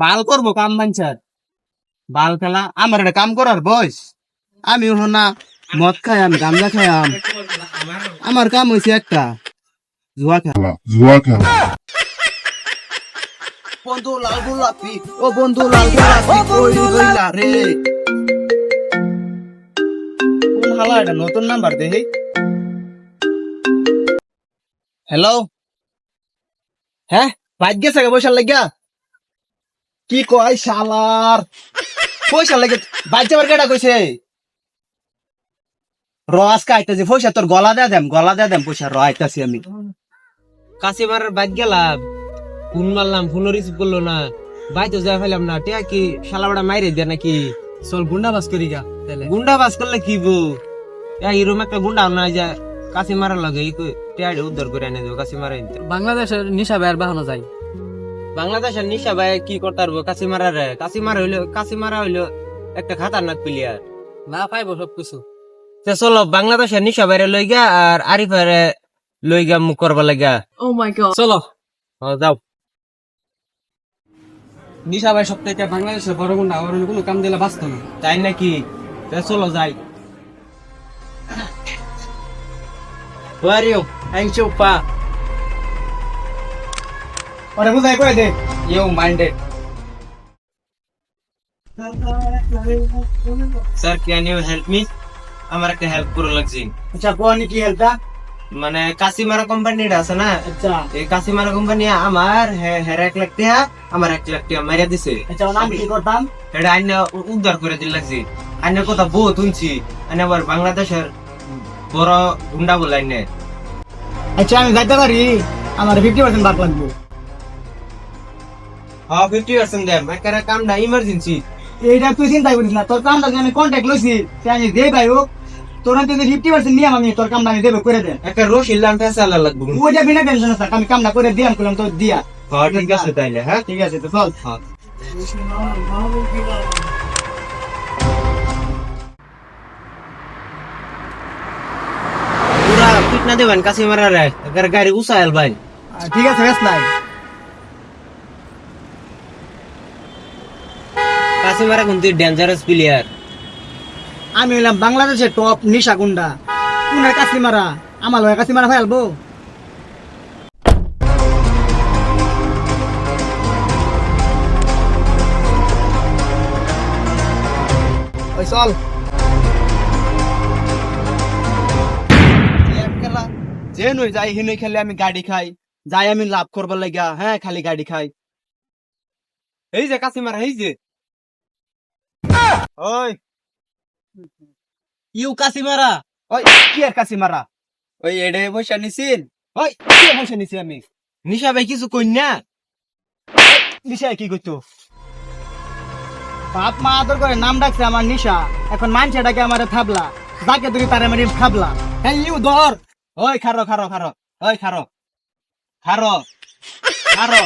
বাল করব কাম মানছার বাল খেলা আমার একটা কাম করার বয়স। আমি না মদ খাই আমি গামলা খাই আম। আমার কাম হয়েছে একটা জুয়া খেলা। জুয়া খেলা। বন্ধু লাল গোলাপি ও বন্ধু লাল গোলাপি কই রইলা রে। কোন হালা এটা নতুন নাম্বার দেখি হ্যালো হ্যাঁ বাইক গেছে গে পয়সা লাগিয়া। কি কয় শালার? পয়সা লাগে বাইক যাবার কেটা কইছে? র আজকে আইতাছি পয়সা তোর গলা দেয়া দেম গলা দেয়া দেম পয়সা র আইতাছি আমি। কাশিমারের বাইক গেলাম ফোন মারলাম ফোনও রিসিভ করল না। বাই তো যাই ফেলাম না টিয়া কি শালাবাড়া মাইরে দেয় নাকি? চল গুন্ডা বাস করি গা তাহলে গুন্ডা বাস করলে কি বো এরম একটা গুন্ডা না যা কাশি মারার লাগে টিয়া উদ্ধার করে এনে দেবো কাশি মারা নিতে বাংলাদেশের নিশা বের বাহানো যায়। বাংলাদেশের নিশা ভাই কি করতে পারব? কাশি মারা রে কাশি মারা হইল কাশি মারা হইল একটা খাতারনাক প্লেয়ার না পাইবো সব কিছু তো চলো বাংলাদেশের নিশা বাইরে লই গা আর আরিফারে লই গা মুখ করবা লাগা। Oh my god. চলো। ও যাও। নিশা ভাই সপ্তাহে বাংলাদেশের বড় গুন্ডা ওর কোনো কাম দিলে বাঁচত না। তাই নাকি? তো চলো যাই। Where are you? Chupa. ওরে বুঝাই কই দে? You minded. Sir, can you help me? আমার একটা হেল্প করে লাগছে। আচ্ছা কোন কি হেলতা মানে কাসিমারা কোম্পানিটা আছে না? আচ্ছা। এই কাসিমারা কোম্পানি আমার হে- হের এক লাখ টাকা আমার এক লাখ টাকা মারিয়া দিছে। আচ্ছা নাম কি করতাম? এটা আইন উদ্ধার করে দিল লাগছে। আইনের কথা বহুত শুনছি। আইন আবার বাংলাদেশের বড় গুন্ডা বলে আইনে। আচ্ছা আমি যাইতে পারি। আমার ফিফটি পার্সেন্ট বাদ লাগবে। হ্যাঁ ফিফটি পার্সেন্ট দেম একেবারে কামটা ইমার্জেন্সি এইটা তুই চিন্তা করিস না তোর কামটা যে আমি কন্ট্যাক্ট লইছি আমি দে ভাই হোক তোর যদি ফিফটি পার্সেন্ট নিয়ে আমি তোর কামটা আমি দেবে করে দেন। একটা রশি লাম ফেসালা লাগবে ওইটা বিনা টেনশন আছে আমি কামটা করে দিয়াম করলাম তোর দিয়া। হ্যাঁ ঠিক আছে তাইলে হ্যাঁ? ঠিক আছে তো চল। হ্যাঁ। পুরা না দেবেন কাছে মারা গাড়ি উসাইল ভাই। ঠিক আছে বেশ নাই। কিন্তু ডেঞ্জারাস প্লেয়ার আমি বাংলাদেশের টপ নিশা গুন্ডা। আমার লয় ফেলব? ওই চল। যে নই যাই হিনে খেলে আমি গাড়ি খাই। যাই আমি লাভ করবার লাগিয়া হ্যাঁ খালি গাড়ি খাই। এই যে কাছে মারা এই যে। ওই। ইউ কাছে মারা ওই কি আর কাছি মারা ওই এডে পয়সা নিছিন? ওই কি হইছে নিছি আমি? নিশা ভাই কিছু কই না? নিশায় কি করতো বাপ মা আদর করে নাম ডাকছে আমার নিশা। এখন মানছে ডাকে আমার থাবলা। যাকে তুই তারে মারি থাবলা হ্যাঁ ইউ ধর। ওই খারো খারো খারো। ওই খারো। খারো খারো।